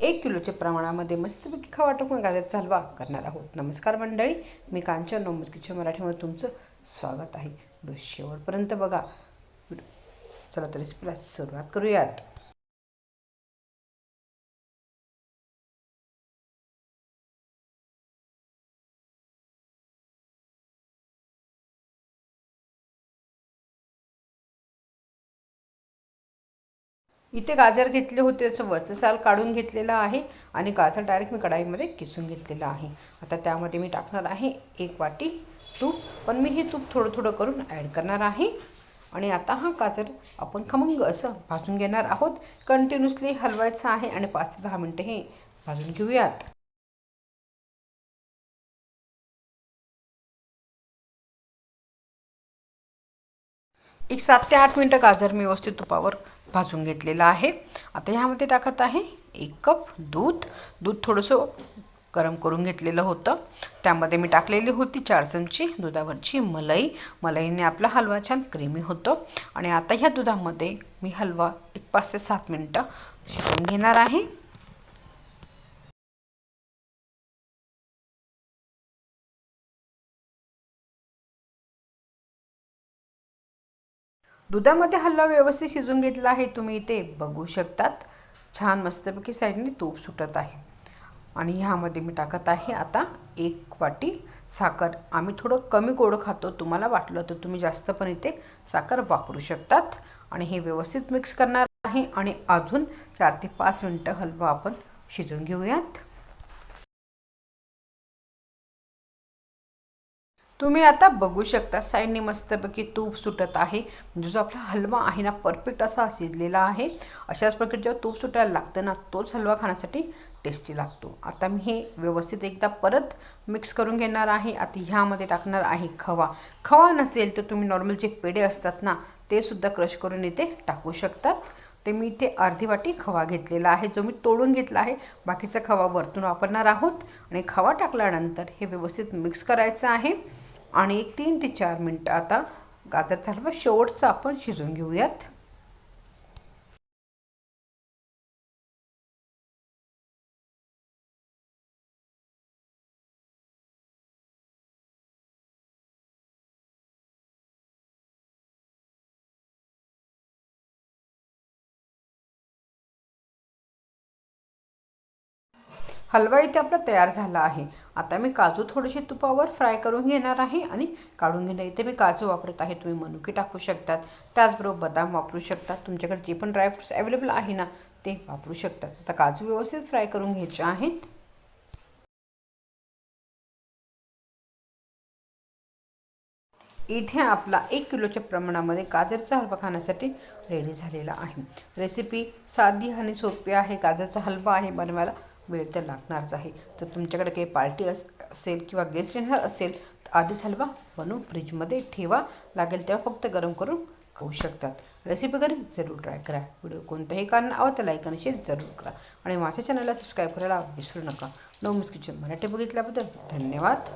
एक किलोच्या प्रमाणामध्ये मस्तपैकी खवा टाकून गाजरचा हलवा करणार आहोत. नमस्कार मंडळी मी कांचन नोमज किचन मराठीमध्ये तुमचं स्वागत आहे. शेवटपर्यंत बघा. चला तर रेसिपीला सुरुवात करूयात. इथे गाजर घेतले होते त्याचं वरचं साल काढून घेतलेलं आहे आणि गाजर डायरेक्ट मी कढाईमध्ये किसून घेतलेलं आहे. आता त्यामध्ये मी टाकणार आहे एक वाटी तूप पण मी हे तूप थोडं थोडं करून ॲड करणार आहे. आणि आता हा गाजर आपण खमंग असं भाजून घेणार आहोत. कंटिन्युअसली हलवायचं आहे आणि पाच ते दहा मिनटं हे भाजून घेऊयात. एक सात ते आठ मिनटं गाजर मी व्यवस्थित तुपावर भाजून घेतलेलं आहे. आता ह्यामध्ये टाकत आहे एक कप दूध. दूध थोडंसं गरम करून घेतलेलं होतं. त्यामध्ये मी टाकलेली होती चार चमची दुधावरची मलाई. मलाईने आपला हलवा छान क्रीमी होतो. आणि आता ह्या दुधामध्ये मी हलवा एक पाच ते सात मिनटं शिजवून घेणार आहे. दुधामध्ये हलवा व्यवस्थित शिजून घेतला आहे. तुम्ही इथे बघू शकतात. छान मस्तपैकी साईडने तूप सुटत आहे. आणि ह्यामध्ये मी टाकत आहे आता एक वाटी साखर. आम्ही थोडं कमी गोड खातो तुम्हाला वाटलं तर तुम्ही जास्त पण इथे साखर वापरू शकतात. आणि हे व्यवस्थित मिक्स करणार आहे. आणि अजून चार ते पाच मिनटं हलवा आपण शिजून घेऊयात. तुम्ही आता बघू शकता साईडने मस्तपैकी तूप सुटत आहे. म्हणजे जो आपला हलवा आहे ना परफेक्ट असा शिजलेला आहे. अशाच प्रकारे जेव्हा तूप सुटायला लागतं ना तोच हलवा खाण्यासाठी टेस्टी लागतो. आता मी हे व्यवस्थित एकदा परत मिक्स करून घेणार आहे. आता ह्यामध्ये टाकणार आहे खवा. खवा नसेल तर तुम्ही नॉर्मल जे पेढे असतात ना ते सुद्धा क्रश करून इथे टाकू शकतात ते मी इथे अर्धी वाटी खवा घेतलेला आहे जो मी तोडून घेतला आहे. बाकीचा खवा वरतून वापरणार आहोत. आणि खवा टाकल्यानंतर हे व्यवस्थित मिक्स करायचं आहे. आणि एक तीन ते चार मिनटं आता गाजर झालं. व शेवटचा आपण शिजून घेऊयात. हलवा इथे आपला तयार झाला आहे. आता मी काजू थोडेसे तुपावर फ्राय करून घेणार आहे आणि काढून घेणार इथे मी काजू वापरत आहे. तुम्ही मनुके टाकू शकतात. त्याचबरोबर बदाम वापरू शकतात. तुमच्याकडे जे पण ड्रायफ्रूट्स अवेलेबल आहे ना ते वापरू शकतात. आता काजू व्यवस्थित फ्राय करून घ्यायचे आहेत. इथे आपला एक किलोच्या प्रमाणामध्ये गाजरचा हलवा खाण्यासाठी रेडी झालेला आहे. रेसिपी साधी आणि सोपी आहे. गाजरचा हलवा आहे बनवायला. वेळ तर लागणारच आहे. तर तुमच्याकडे काही पार्टी अस असेल किंवा गेस्ट येणार असेल तर आधीच हलवा बनवून फ्रीजमध्ये ठेवा. लागेल तेव्हा फक्त गरम करून खाऊ शकतात. रेसिपी करून जरूर ट्राय करा. व्हिडिओ कोणत्याही कारण आवं तर लाईक आणि शेअर जरूर करा. आणि माझ्या चॅनलला सबस्क्राईब करायला विसरू नका. नो मिस किचन मराठी बघितल्याबद्दल धन्यवाद.